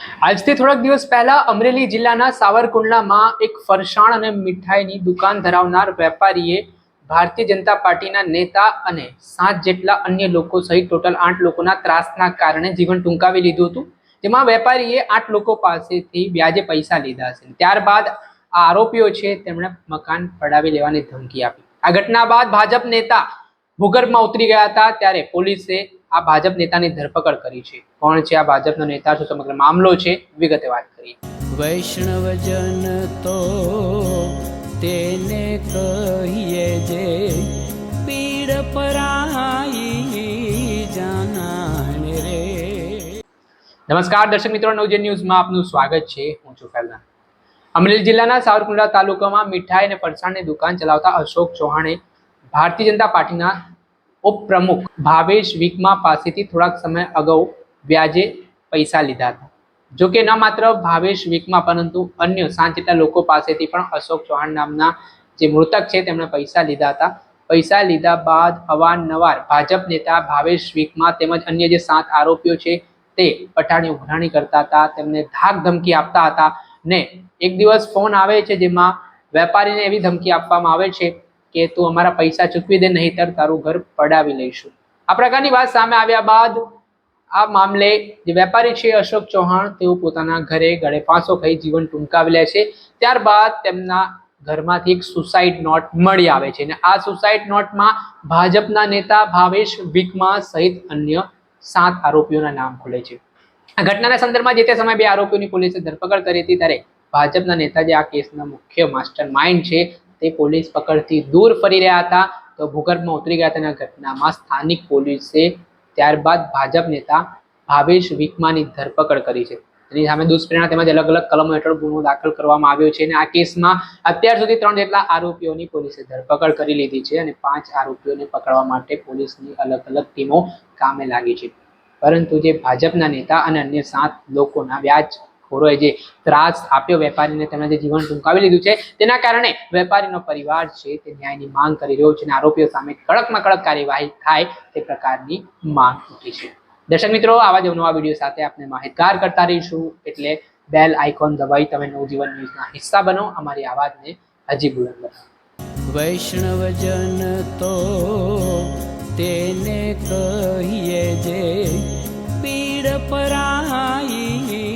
આજથી થોડાક દિવસ પહેલા અમરેલી જિલ્લાના સાવરકુંડલામાં એક ફરસાણ અને મીઠાઈની દુકાન ધરાવનાર વેપારીએ ભારતીય જનતા પાર્ટીના નેતા અને સાત જેટલા અન્ય લોકો સહિત ટોટલ આઠ લોકોના ત્રાસના કારણે જીવન ટૂંકાવી લીધું હતું. જેમાં વેપારીએ આઠ લોકો પાસેથી વ્યાજે પૈસા લીધા છે. ત્યારબાદ આ આરોપીઓ છે તેમણે મકાન પડાવી લેવાની ધમકી આપી. આ ઘટના બાદ ભાજપ નેતા ભૂગર્ભમાં ઉતરી ગયા હતા ત્યારે પોલીસે આ ભાજપ નેતાની ધરપકડ કરી છે. કોણ છે આ ભાજપનો નેતા? શું સમગ્ર મામલો છે? વિગતે વાત કરીએ. વૈષ્ણવજન તો તેને કહીએ જે પીડ પરાઈ જાનાને રે. નમસ્કાર દર્શક મિત્રો. નવજન ન્યૂઝમાં આપનું સ્વાગત છે. હું છું ફેલના. અમરેલી જિલ્લાના સાવરકુંડલા તાલુકામાં મીઠાઈ અને ફરસાણની દુકાન ચલાવતા અશોક ચૌહાણે ભારતીય જનતા પાર્ટીના ઉપપ્રમુખ ભાવેશ વિકમા પાસેથી થોડાક સમય અગાઉ વ્યાજે પૈસા લીધા હતા. જો કે ન માત્ર ભાવેશ વિકમા, પરંતુ અન્ય જેટલા લોકો પાસેથી પણ અશોક ચૌહાણ નામના જે મૃતક છે, તેમણે પૈસા લીધા હતા. પૈસા લીધા બાદ અવારનવાર ભાજપ નેતા ભાવેશ વિકમા તેમજ અન્ય જે સાત આરોપીઓ છે, તે પઠાણી ઉઘરાણી કરતા હતા. તેમને ધાક ધમકી આપતા હતા ને એક દિવસ ફોન આવે છે, જેમાં વેપારીને એવી ધમકી આપવામાં આવે છે કે તું અમારા પૈસા ચૂકવી દે, નહીતર તારું ઘર પડાવી લઈશું. આ પ્રકારની વાત સામે આવ્યા બાદ આ મામલે જે વેપારી છે અશોક ચૌહાણ, તેઓ પોતાના ઘરે ગળે ફાંસો ખાઈ જીવન ટૂંકાવી લે છે. ત્યારબાદ તેમના ઘરમાંથી એક સુસાઇડ નોટ મળી આવે છે અને આ સુસાઇડ નોટમાં ભાજપના નેતા ભાવેશ વિકમા સહિત અન્ય સાત આરોપીઓના નામ ખુલે છે. આ ઘટનાના સંદર્ભમાં જે તે સમયે બે આરોપીઓની પોલીસે ધરપકડ કરી હતી ત્યારે ભાજપના નેતા જે આ કેસના મુખ્ય માસ્ટર માઇન્ડ છે. તે પોલીસ પકડથી દૂર ફરી રહ્યા હતા. તો ભૂગર્ભમાં ઉતરી ગયા તેના ઘટનામાં સ્થાનિક પોલીસે ત્યારબાદ ભાજપ નેતા ભાવેશ વિકમાની ધરપકડ કરી છે. તેની સામે દુષ્પ્રેરણા તેમજ અલગ અલગ કલમો હેઠળ ગુનો દાખલ કરવામાં આવ્યો છે અને આ કેસમાં અત્યાર સુધી ત્રણ જેટલા આરોપીઓની પોલીસે ધરપકડ કરી લીધી છે અને પાંચ આરોપીઓને પકડવા માટે પોલીસની અલગ અલગ ટીમો કામે લાગી છે. પરંતુ જે ભાજપના નેતા અને અન્ય સાત લોકોના વ્યાજ ખોરોએ જે ત્રાસ આપ્યો વેપારીને તેમણે જે જીવન ટૂંકાવી લીધું છે, તેના કારણે વેપારીનો પરિવાર છે તે ન્યાયની માંગ કરી રહ્યો છે અને આરોપીઓ સામે કડકમાં કડક કાર્યવાહી થાય તે પ્રકારની માંગ ઉઠી છે. દર્શક મિત્રો, આવા જ નવા વીડિયો સાથે આપણે માહિતગાર કરતા રહીશું. એટલે બેલ આઇકોન દબાવી તમે નવજીવન ન્યૂઝના હિસ્સા બનો. અમારી આવાજને હજી બુલંદ બનાવો. વૈષ્ણવજન તો તેને કહીએ જે પીડ પરાઈ